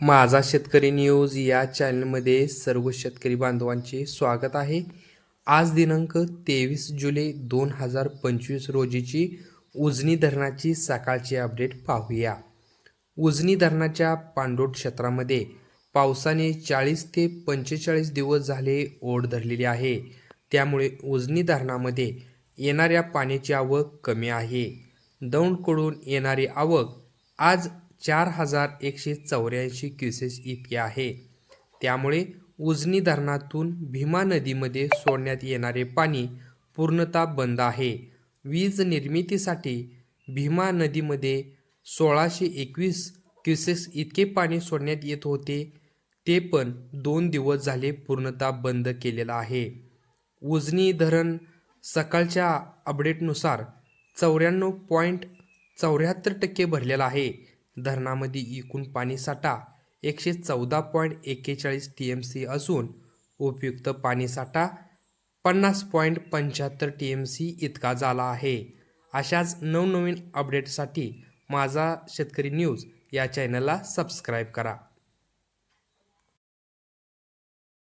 माझा शेतकरी न्यूज या चॅनलमध्ये सर्व शेतकरी बांधवांचे स्वागत आहे. आज दिनांक तेवीस जुलै दोन हजार पंचवीस रोजीची उजनी धरणाची सकाळची अपडेट पाहूया. उजनी धरणाच्या पांडोट क्षेत्रामध्ये पावसाने चाळीस ते पंचेचाळीस दिवस झाले ओढ धरलेली आहे. त्यामुळे उजनी धरणामध्ये येणाऱ्या पाण्याची आवक कमी आहे. दौंडकडून येणारी आवक आज चार हजार एकशे चौऱ्याऐंशी क्युसेस इतके आहे. त्यामुळे उजनी धरणातून भीमा नदीमध्ये सोडण्यात येणारे पाणी पूर्णतः बंद आहे. वीज निर्मितीसाठी भीमा नदीमध्ये सोळाशे एकवीस क्युसेस इतके पाणी सोडण्यात येत होते. ते पण दोन दिवस झाले पूर्णतः बंद केलेलं आहे. उजनी धरण सकाळच्या अपडेटनुसार चौऱ्याण्णव पॉईंट चौऱ्याहत्तर टक्के भरलेला आहे. धरणामध्ये एकूण पाणीसाठा एकशे चौदा पॉईंट एक्केचाळीस टी एम सी असून उपयुक्त पाणीसाठा पन्नास पॉईंट पंच्याहत्तर टी एम सी इतका झाला आहे. अशाच नवनवीन अपडेटसाठी माझा शेतकरी न्यूज या चॅनलला सबस्क्राईब करा.